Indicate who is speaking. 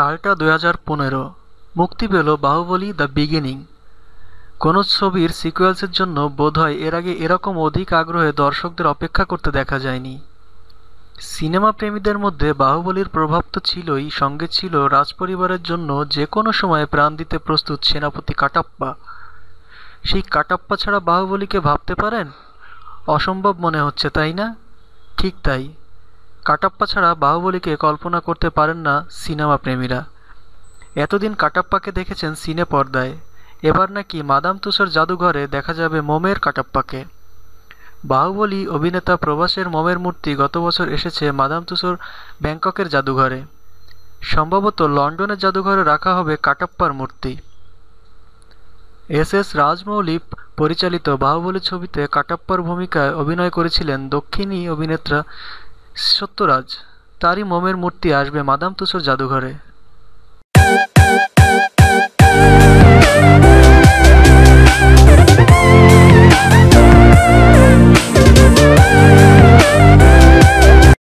Speaker 1: সালটা দুই হাজার পনেরো। মুক্তি পেল বাহুবলী দ্য বিগিনিং। কোনো ছবির সিকুয়েলসের জন্য বোধহয় এর আগে এরকম অধিক আগ্রহে দর্শকদের অপেক্ষা করতে দেখা যায়নি। সিনেমা প্রেমীদের মধ্যে বাহুবলীর প্রভাব তো ছিলই, সঙ্গে ছিল রাজপরিবারের জন্য যে কোনো সময়ে প্রাণ দিতে প্রস্তুত সেনাপতি কাটাপ্পা। সেই কাটাপ্পা ছাড়া বাহুবলীকে ভাবতে পারেন? অসম্ভব মনে হচ্ছে, তাই না? ঠিক তাই। কাটাপ্পা ছাড়া বাহুবলীকে কল্পনা করতে পারেন না সিনেমা প্রেমীরা। এতদিন কাটাপ্পাকে দেখেছেন সিনে পর্দায়। এবার নাকি মাদাম তুষার জাদুঘরে দেখা যাবে মোমের কাটাপ্পাকে। বাহুবলী অভিনেতা প্রবাসের মোমের মূর্তি গত বছর এসেছে মাদাম তুষার ব্যাংককের জাদুঘরে। সম্ভবত লন্ডনের জাদুঘরে রাখা হবে কাটাপ্পার মূর্তি। এস এস রাজমৌলি পরিচালিত বাহুবলী ছবিতে কাটাপ্পার ভূমিকায় অভিনয় করেছিলেন দক্ষিণী অভিনেত্রা সত্যরাজ তারই মোমের মূর্তি আসবে মাদাম তুসর জাদুঘরে।